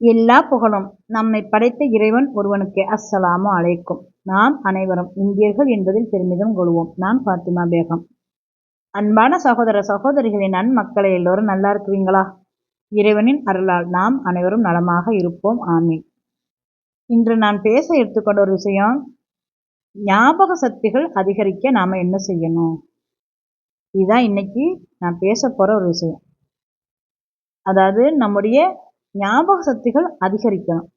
எல்லா புகழும் நம்மை படைத்த இறைவன் ஒருவனுக்கு. அஸ்ஸலாமு அலைக்கும். நாம் அனைவரும் இந்தியர்கள் என்பதில் பெருமிதம் கொள்வோம். நான் பாத்திமா பேகம். அன்பான சகோதர சகோதரிகளின் நன்மக்களை எல்லோரும் நல்லா இருக்குவீங்களா இறைவனின் அருளால் நாம் அனைவரும் நலமாக இருப்போம். ஆமீன். இன்று நான் பேச எடுத்துக்கொண்ட ஒரு விஷயம் ஞாபக சக்திகள் அதிகரிக்க நாம் என்ன செய்யணும்? இதுதான் இன்னைக்கு நான் பேச போகிற ஒரு விஷயம். அதாவது நம்முடைய ஞாபக சக்திகள் அதிகரிக்கணும்.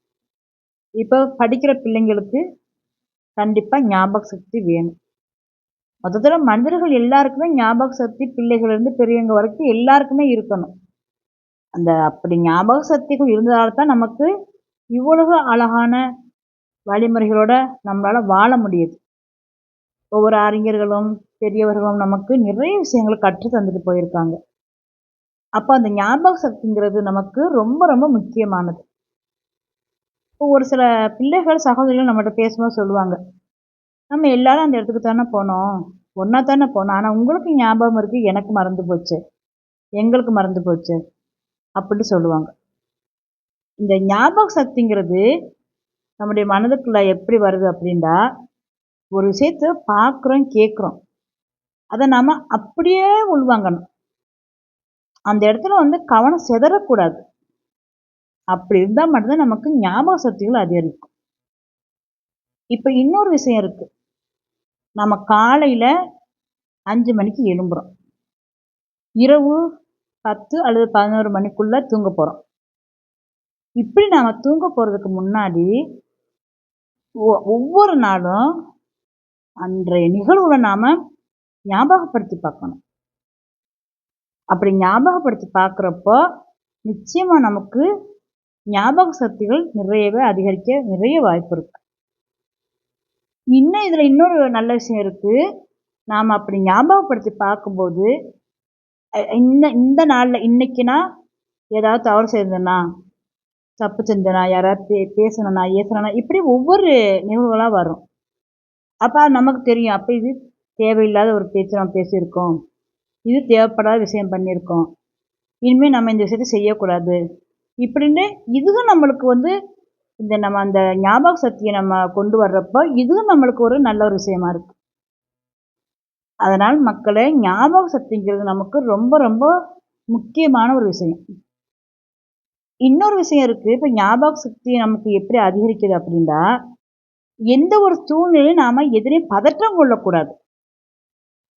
இப்போ படிக்கிற பிள்ளைங்களுக்கு கண்டிப்பாக ஞாபக சக்தி வேணும். மொத்தத்தில் மனிதர்கள் எல்லாருக்குமே ஞாபக சக்தி பிள்ளைகள்லேருந்து பெரியவங்க வரைக்கும் எல்லாருக்குமே இருக்கணும். அந்த அப்படி ஞாபக சக்திகள் இருந்ததால் தான் நமக்கு இவ்வளவு அழகான வழிமுறைகளோட நம்மளால் வாழ முடியுது. ஒவ்வொரு அறிஞர்களும் பெரியவர்களும் நமக்கு நிறைய விஷயங்களை கற்று தந்துட்டு போயிருக்காங்க. அப்போ அந்த ஞாபக சக்திங்கிறது நமக்கு ரொம்ப ரொம்ப முக்கியமானது. இப்போ ஒரு சில பிள்ளைகள் சகோதரிகள் நம்மகிட்ட பேசும்போது சொல்லுவாங்க நம்ம எல்லாரும் அந்த இடத்துக்கு தானே போனோம். ஒன்றா தானே போனோம். ஆனால் உங்களுக்கு ஞாபகம் இருக்குது எனக்கு மறந்து போச்சு. எங்களுக்கு மறந்து போச்சு. அப்படின்னு சொல்லுவாங்க. இந்த ஞாபக சக்திங்கிறது நம்முடைய மனதுக்குள்ள எப்படி வருது அப்படின்னா ஒரு விஷயத்த பார்க்குறோம் கேட்குறோம். அதை நாம் அப்படியே உள்வாங்கணும். அந்த இடத்துல வந்து கவனம் செதறக்கூடாது. அப்படி இருந்தால் மட்டும்தான் நமக்கு ஞாபக சக்திகள் அதிகரிக்கும். இப்போ இன்னொரு விஷயம் இருக்கு. நம்ம காலையில் அஞ்சு மணிக்கு எழும்புறோம். இரவு பத்து அல்லது பதினோரு மணிக்குள்ளே தூங்க போகிறோம் இப்படி நாம் தூங்க போகிறதுக்கு முன்னாடி ஒவ்வொரு நாளும் அன்றைய நிகழ்வுகளை நாம் ஞாபகப்படுத்தி பார்க்கணும். அப்படி ஞாபகப்படுத்தி பார்க்குறப்போ நிச்சயமாக நமக்கு ஞாபக சக்திகள் நிறையவே அதிகரிக்க நிறைய வாய்ப்பு இருக்கு. இன்னும் இதில் இன்னொரு நல்ல விஷயம் இருக்குது நாம் அப்படி ஞாபகப்படுத்தி பார்க்கும்போது இந்த இந்த நாளில் இன்றைக்கினா ஏதாவது தவறு செய்தனா தப்பு செஞ்சனா யாராவது பே பேசணும்னா ஏசணும்னா இப்படி ஒவ்வொரு நிகழ்வுகளாக வரும். அப்போ நமக்கு தெரியும். அப்போ இது தேவையில்லாத ஒரு பேச்சு நம்ம பேசியிருக்கோம். இது தேவைப்படாத விஷயம் பண்ணியிருக்கோம். இனிமேல் நம்ம இந்த விஷயத்தை செய்யக்கூடாது. இப்படின்னு இதுவும் நம்மளுக்கு வந்து இந்த நம்ம அந்த ஞாபக சக்தியை நம்ம கொண்டு வர்றப்போ இதுவும் நம்மளுக்கு ஒரு நல்ல ஒரு விஷயமா இருக்கு. அதனால் மக்களை ஞாபக சக்திங்கிறது நமக்கு ரொம்ப ரொம்ப முக்கியமான ஒரு விஷயம். இன்னொரு விஷயம் இருக்குது இப்போ ஞாபக சக்தி நமக்கு எப்படி அதிகரிக்குது அப்படின்னா எந்த ஒரு சூழ்நிலையும் நாம் எதிரையும் பதற்றம் கொள்ளக்கூடாது.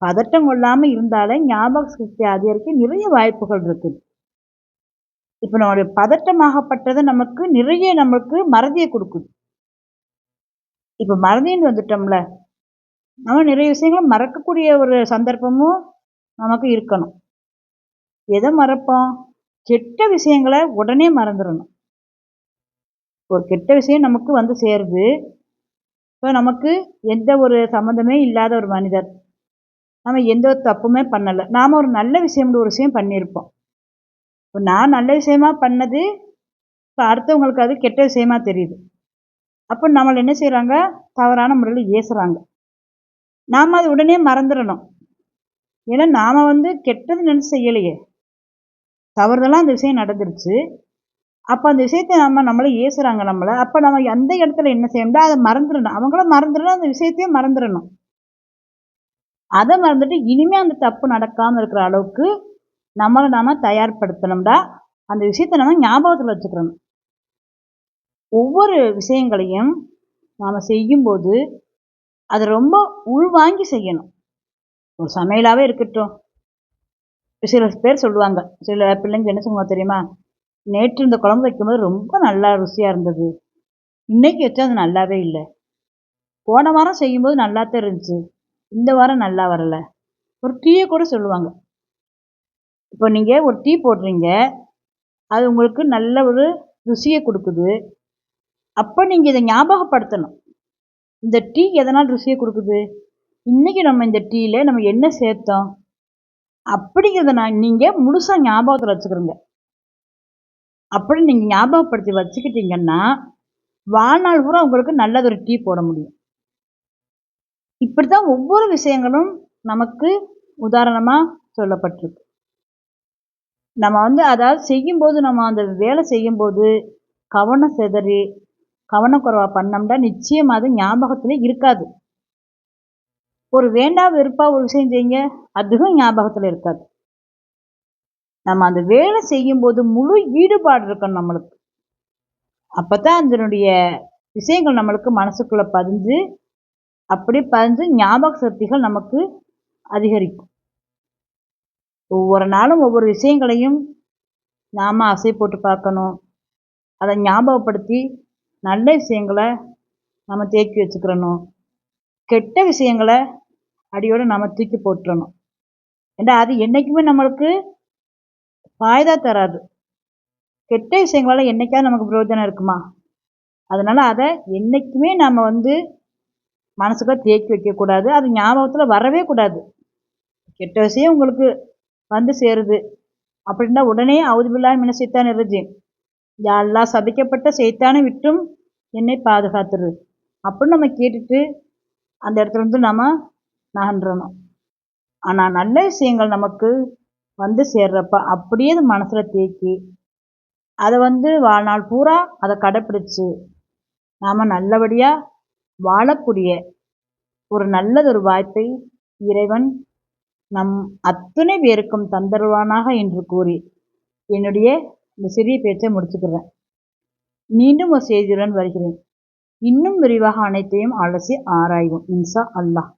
பதட்டம் கொள்ளாமல் இருந்தாலே ஞாபக சக்தி அதிகரிக்க நிறைய வாய்ப்புகள் இருக்குது இப்போ நம்மளுடைய பதட்டமாகப்பட்டது நமக்கு நிறைய நமக்கு மறதியை கொடுக்குது. இப்போ மறதின்னு வந்துட்டோம்ல நம்ம நிறைய விஷயங்களை மறக்கக்கூடிய ஒரு சந்தர்ப்பமும் நமக்கு இருக்கணும். எதை மறப்போம்? கெட்ட விஷயங்களை உடனே மறந்துடணும். ஒரு கெட்ட விஷயம் நமக்கு வந்து சேருது. இப்போ நமக்கு எந்த ஒரு சம்மந்தமே இல்லாத ஒரு மனிதர் நம்ம எந்த ஒரு தப்புமே பண்ணலை. நாம் ஒரு நல்ல விஷயம்னு ஒரு விஷயம் பண்ணியிருப்போம். இப்போ நான் நல்ல விஷயமா பண்ணது இப்போ அடுத்தவங்களுக்கு அது கெட்ட விஷயமா தெரியுது. அப்போ நம்மளை என்ன செய்கிறாங்க தவறான முறையில் ஏசுகிறாங்க நாம் அது உடனே மறந்துடணும். ஏன்னா நாம் வந்து கெட்டது நினச்சி செய்யலையே. தவறுதெல்லாம் அந்த விஷயம் நடந்துருச்சு. அப்போ அந்த விஷயத்த நம்ம நம்மளை ஏசுகிறாங்க நம்மளை. அப்போ நம்ம அந்த இடத்துல என்ன செய்யணும்னா அதை மறந்துடணும். அவங்கள மறந்துடணும் அந்த விஷயத்தையும் மறந்துடணும். அதை மறந்துட்டு இனிமேல் அந்த தப்பு நடக்காமல் இருக்கிற அளவுக்கு நம்மளை நாம் தயார்படுத்தணும்டா. அந்த விஷயத்தை நம்ம ஞாபகத்தில் வச்சுக்கிறணும் ஒவ்வொரு விஷயங்களையும் நாம் செய்யும்போது அதை ரொம்ப உள்வாங்கி செய்யணும். ஒரு சமையலாகவே இருக்கட்டும். சில பேர் சொல்லுவாங்க சில பிள்ளைங்க என்ன சொல்லுவாங்க தெரியுமா? நேற்று இந்த குழம்பு வைக்கும்போது ரொம்ப நல்லா ருசியாக இருந்தது. இன்னைக்கு வச்சா அது நல்லாவே இல்லை. போன வாரம் செய்யும்போது நல்லா தான் இருந்துச்சு. இந்த வாரம் நல்லா வரலை. ஒரு டீயை கூட சொல்லுவாங்க. இப்போ நீங்கள் ஒரு டீ போடுறீங்க. அது உங்களுக்கு நல்ல ஒரு ருசியை கொடுக்குது. அப்போ நீங்கள் இதை ஞாபகப்படுத்தணும். இந்த டீ எதனால் ருசியை கொடுக்குது? இன்றைக்கி நம்ம இந்த டீயில் நம்ம என்ன சேர்த்தோம்? அப்படிங்கிறத நான் நீங்கள் முழுசாக ஞாபகத்தில் வச்சுக்கிறோங்க. அப்படி நீங்கள் ஞாபகப்படுத்தி வச்சுக்கிட்டீங்கன்னா வாழ்நாள் பூரா உங்களுக்கு நல்லது ஒரு டீ போட முடியும். இப்படி தான் ஒவ்வொரு விஷயங்களும் நமக்கு உதாரணமாக சொல்லப்பட்டிருக்கு. நம்ம வந்து அதாவது செய்யும்போது நம்ம அந்த வேலை செய்யும்போது கவனம் சிதறி கவனக்குறைவா பண்ணோம்னா நிச்சயம் அது ஞாபகத்தில் இருக்காது. ஒரு வேண்டா வெறுப்பா ஒரு விஷயம் செய்யுங்க அதுவும் ஞாபகத்தில் இருக்காது. நம்ம அந்த வேலை செய்யும்போது முழு ஈடுபாடு இருக்கணும் நம்மளுக்கு. அப்போ தான் அதனுடைய விஷயங்கள் நம்மளுக்கு மனசுக்குள்ளே பதிஞ்சு அப்படி பதிஞ்சு ஞாபக சக்திகள் நமக்கு அதிகரிக்கும். ஒவ்வொரு நாளும் ஒவ்வொரு விஷயங்களையும் நாம் அசை போட்டு பார்க்கணும். அதை ஞாபகப்படுத்தி நல்ல விஷயங்களை நம்ம தேக்கி வச்சுக்கிறணும். கெட்ட விஷயங்களை அடியோடு நம்ம தூக்கி போட்டுறணும். ஏன்னா அது என்றைக்குமே நம்மளுக்கு ஃபாயதா தராது. கெட்ட விஷயங்களால் என்றைக்காவது நமக்கு பிரயோஜனம் இருக்குமா? அதனால் அதை என்றைக்குமே நம்ம வந்து மனசுக்குள்ள தேக்கி வைக்கக்கூடாது. அது ஞாபகத்தில் வரவே கூடாது. கெட்ட விஷயம் உங்களுக்கு வந்து சேருது. அப்படின்னா உடனே அவுதுபில்லா மினசைத்தான் சைத்தான் யாரெல்லாம் சபிக்கப்பட்ட சைத்தானை விட்டும் என்னை பாதுகாத்துரு. அப்படின்னு நம்ம கேட்டுட்டு அந்த இடத்துல இருந்து நம்ம நகன்றணும். ஆனால் நல்ல விஷயங்கள் நமக்கு வந்து சேர்றப்ப அப்படியே அது மனசில் தேக்கி அதை வந்து வாழ்நாள் பூரா அதை கடைப்பிடிச்சு நாம் நல்லபடியாக வாழக்கூடிய ஒரு நல்லதொரு வாய்ப்பை இறைவன் நம் அத்தனை பேருக்கும் தந்தருவானாக என்று கூறி என்னுடைய இந்த சிறிய பேச்சை முடிச்சுக்கிறேன். மீண்டும் ஒரு செய்தியுடன் வருகிறேன். இன்னும் விரிவாக அனைத்தையும் அலசி ஆராய்வோம். இன்சா அல்லாஹ்.